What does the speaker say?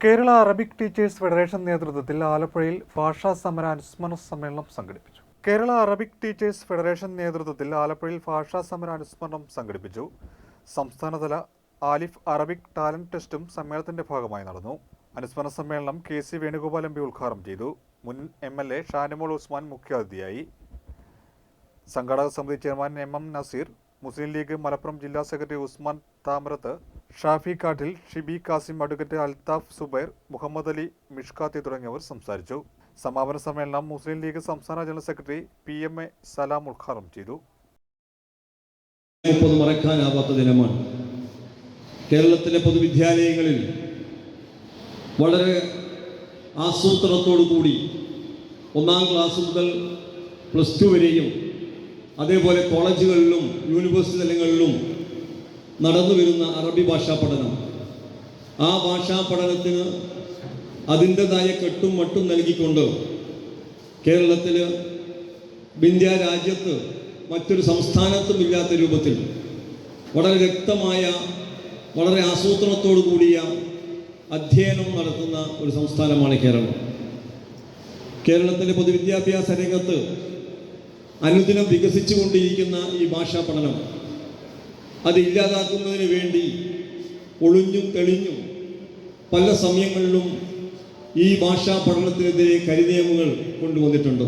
Kerala Arabic teachers federation നേതൃത്വത്തിൽ ആലപ്പുഴയിൽ ഭാഷാ സമര അനുസ്മരണ സമ്മേളനം സംഘടിപ്പിച്ചു. കേരള അറബിക് ടീച്ചേഴ്സ് ഫെഡറേഷൻ നേതൃത്വത്തിൽ ആലപ്പുഴയിൽ ഭാഷാ സമര അനുസ്മരണം സംഘടിപ്പിച്ചു. സംസ്ഥാനതല ആലിഫ് അറബിക് ടാലന്റ് ടെസ്റ്റും സമ്മേളനത്തിന്റെ ഭാഗമായി നടന്നു. അനുസ്മരണ സമ്മേളനം K C Venugopal M P ഉദ്ഘാടനം ചെയ്തു. മുൻ M L A Shanimol Usman മുഖ്യാതിഥിയായി. സംഘാടക സമിതി chairman M M Naseer Muslim League Malappuram ജില്ലാ സെക്രട്ടറി ഉസ്മാൻ താമരത്ത് ഷാഫി കാട്ടിൽ ഷിബി കാസിം അഡ്വക്കേറ്റ് അൽതാഫ് സുബൈർ മുഹമ്മദ് അലി മിഷ്കാത്തി തുടങ്ങിയവർ സംസാരിച്ചു. സമാപന സമ്മേളനം മുസ്ലിം ലീഗ് സംസ്ഥാന general secretary P M A Salam ഉദ്ഘാടനം ചെയ്തു. മറക്കാനാവാത്ത ദിനമാണ്. കേരളത്തിലെ പൊതുവിദ്യാലയങ്ങളിൽ വളരെ ആസൂത്രണത്തോടു കൂടി ഒന്നാം ക്ലാസ് മുതൽ പ്ലസ് ടു വരെയും അതേപോലെ കോളേജുകളിലും യൂണിവേഴ്സിറ്റി തലങ്ങളിലും നടന്നു വരുന്ന അറബി ഭാഷാ പഠനം. ആ ഭാഷാ പഠനത്തിന് അതിന്റെതായ കെട്ടും മട്ടും നൽകിക്കൊണ്ട് കേരളത്തിൽ ഇന്ത്യ രാജ്യത്ത് മറ്റൊരു സംസ്ഥാനത്തും ഇല്ലാത്ത രൂപത്തിൽ വളരെ വ്യക്തമായ വളരെ ആസൂത്രണത്തോടു കൂടിയ അധ്യയനം നടത്തുന്ന ഒരു സംസ്ഥാനമാണ് കേരളം. കേരളത്തിലെ പൊതുവിദ്യാഭ്യാസ രംഗത്ത് അനുദിനം വികസിച്ചുകൊണ്ടിരിക്കുന്ന ഈ ഭാഷാ പഠനം അത് ഇല്ലാതാക്കുന്നതിന് വേണ്ടി ഒളിഞ്ഞും തെളിഞ്ഞും പല സമയങ്ങളിലും ഈ ഭാഷാ പഠനത്തിനെതിരെ കരിനിയമങ്ങൾ കൊണ്ടുവന്നിട്ടുണ്ട്.